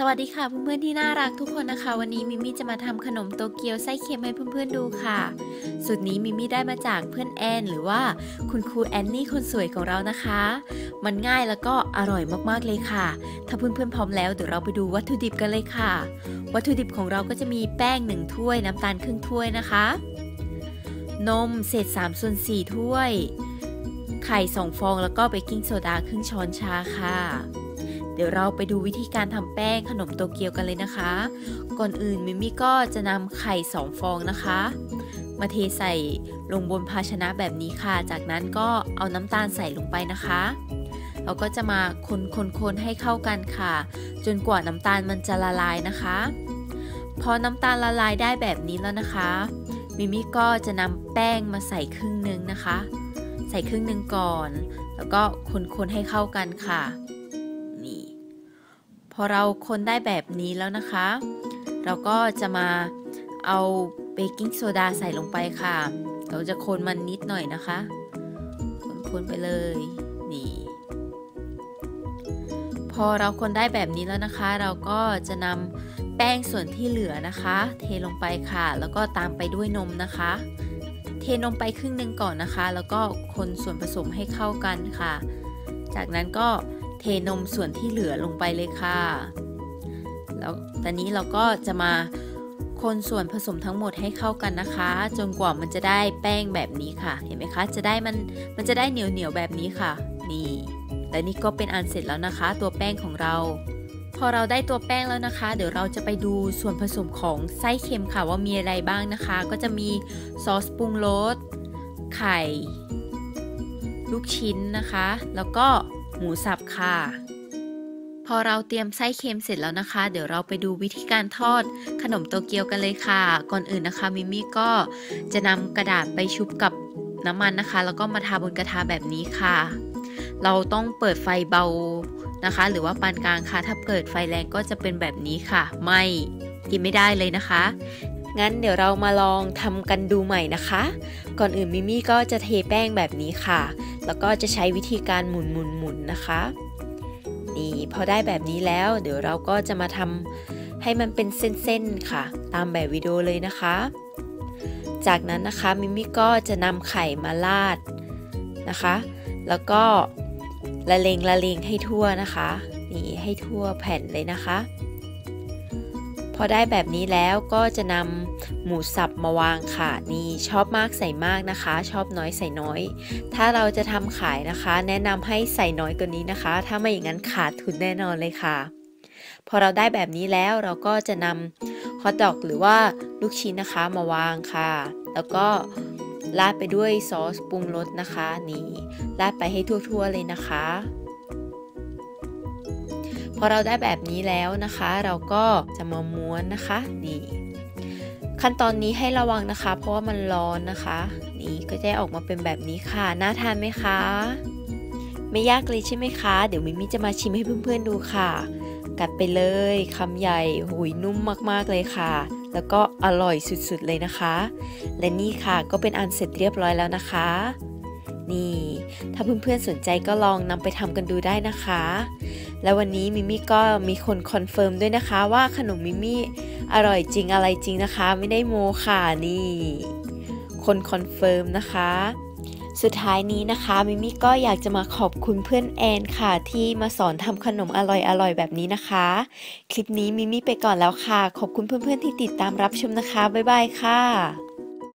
สวัสดีค่ะเพื่อนๆที่น่ารักทุกคนนะคะ วันนี้มิมี่จะมาทำขนมโตเกียวไส้เค็มให้เพื่อนๆดูค่ะสูตรนี้มิมี่ได้มาจากเพื่อนแอนหรือว่าคุณครูแอนนี่คนสวยของเรานะคะ มันง่ายแล้วก็อร่อยมากๆเลยค่ะ ถ้าเพื่อนๆพร้อมแล้วเดี๋ยวเราไปดูวัตถุดิบกันเลยค่ะ วัตถุดิบของเราก็จะมีแป้ง1ถ้วยน้ำตาลครึ่งถ้วยนะคะ นมเศษ3ส่วน4ถ้วย ไข่2ฟองแล้วก็เบกกิ้งโซดาครึ่งช้อนชาค่ะ เดี๋ยวเราไปดูวิธีการทำแป้งขนมโตเกียวกันเลยนะคะ ก่อนอื่นมิมี่ก็จะนำไข่2ฟองนะคะ มาเทใส่ลงบนภาชนะแบบนี้ค่ะ จากนั้นก็เอาน้ำตาลใส่ลงไปนะคะ เราก็จะมาคนคนคนให้เข้ากันค่ะ จนกว่าน้ำตาลมันจะละลายนะคะ พอน้ำตาลละลายได้แบบนี้แล้วนะคะมิมี่ก็จะนำแป้งมาใส่ครึ่งหนึ่งนะคะ ใส่ครึ่งหนึ่งก่อน แล้วก็คนๆให้เข้ากันค่ะ พอเราคนได้แบบนี้แล้วนะคะ เราก็จะมาเอาเบกกิ้งโซดาใส่ลงไปค่ะ เราจะคนมันนิดหน่อยนะคะ คนๆไปเลย นี่ พอเราคนได้แบบนี้แล้วนะคะ เราก็จะนำแป้งส่วนที่เหลือนะคะ เทลงไปค่ะ แล้วก็ตามไปด้วยนมนะคะ เทนมไปครึ่งหนึ่งก่อนนะคะ แล้วก็คนส่วนผสมให้เข้ากันค่ะ จากนั้นก็เเทนมส่วนที่เหลือลงไปเลยค่ะ แล้วตอนนี้เราก็จะมาคนส่วนผสมทั้งหมดให้เข้ากันนะคะ จนกว่ามันจะได้แป้งแบบนี้ค่ะ เห็นไหมคะ จะได้มันมันจะได้เหนียวเหนียวแบบนี้ค่ะ นี่และนี่ก็เป็นอันเสร็จแล้วนะคะ ตัวแป้งของเรา พอเราได้ตัวแป้งแล้วนะคะ เดี๋ยวเราจะไปดูส่วนผสมของไส้เค็มค่ะว่ามีอะไรบ้างนะคะ ก็จะมีซอสปรุงรสไข่ ลูกชิ้นนะคะ แล้วก็ หมูสับค่ะ พอเราเตรียมไส้เค็มเสร็จแล้วนะคะ เดี๋ยวเราไปดูวิธีการทอดขนมโตเกียวกันเลยค่ะ ก่อนอื่นนะคะมิมี่ก็จะนำกระดาษไปชุบกับน้ำมันนะคะ แล้วก็มาทาบนกระทะแบบนี้ค่ะ เราต้องเปิดไฟเบานะคะ หรือว่าปานกลางค่ะ ถ้าเปิดไฟแรงก็จะเป็นแบบนี้ค่ะ ไม่กินไม่ได้เลยนะคะงั้นเดี๋ยวเรามาลองทำกันดูใหม่นะคะ ก่อนอื่นมิมี่ก็จะเทแป้งแบบนี้ค่ะ แล้วก็จะใช้วิธีการหมุนหมุนหมุนนะคะ นี่พอได้แบบนี้แล้ว เดี๋ยวเราก็จะมาทำให้มันเป็นเส้นๆค่ะ ตามแบบวิดีโอเลยนะคะ จากนั้นนะคะมิมี่ก็จะนำไข่มาลาดนะคะ แล้วก็ละเลงละเลงให้ทั่วนะคะ นี่ให้ทั่วแผ่นเลยนะคะ พอได้แบบนี้แล้วก็จะนำหมูสับมาวางค่ะนี่ชอบมากใส่มากนะคะ ชอบน้อยใส่น้อย ถ้าเราจะทำขายนะคะ แนะนำให้ใส่น้อยกว่านี้นะคะ ถ้าไม่อย่างนั้นขาดทุนแน่นอนเลยค่ะ พอเราได้แบบนี้แล้วเราก็จะนำฮอทดอกหรือว่าลูกชิ้นนะคะมาวางค่ะ แล้วก็ราดไปด้วยซอสปรุงรสนะคะ นี่ราดไปให้ทั่วๆเลยนะคะ พอเราได้แบบนี้แล้วนะคะ เราก็จะมาม้วนนะคะนี่ขั้นตอนนี้ให้ระวังนะคะ เพราะว่ามันร้อนนะคะ นี่ก็จะออกมาเป็นแบบนี้ค่ะน่าทานไหมคะ ไม่ยากเลยใช่ไหมคะ เดี๋ยวมิมี่จะมาชิมให้เพื่อนๆดูค่ะ กัดไปเลยคำใหญ่หุยนุ่มมากๆเลยค่ะ แล้วก็อร่อยสุดๆเลยนะคะ และนี่ค่ะก็เป็นอันเสร็จเรียบร้อยแล้วนะคะ นี่ ถ้าเพื่อนๆสนใจก็ลองนำไปทำกันดูได้นะคะ แล้ววันนี้มิมี่ก็มีคนคอนเฟิร์มด้วยนะคะ ว่าขนมมิมี่อร่อยจริงอะไรจริงนะคะ ไม่ได้โมค่ะนี่ คนคอนเฟิร์มนะคะ สุดท้ายนี้นะคะมิมี่ก็อยากจะมาขอบคุณเพื่อนแอนค่ะ ที่มาสอนทำขนมอร่อยๆแบบนี้นะคะ คลิปนี้มิมี่ไปก่อนแล้วค่ะ ขอบคุณเพื่อนๆที่ติดตามรับชมนะคะบ๊ายบายค่ะ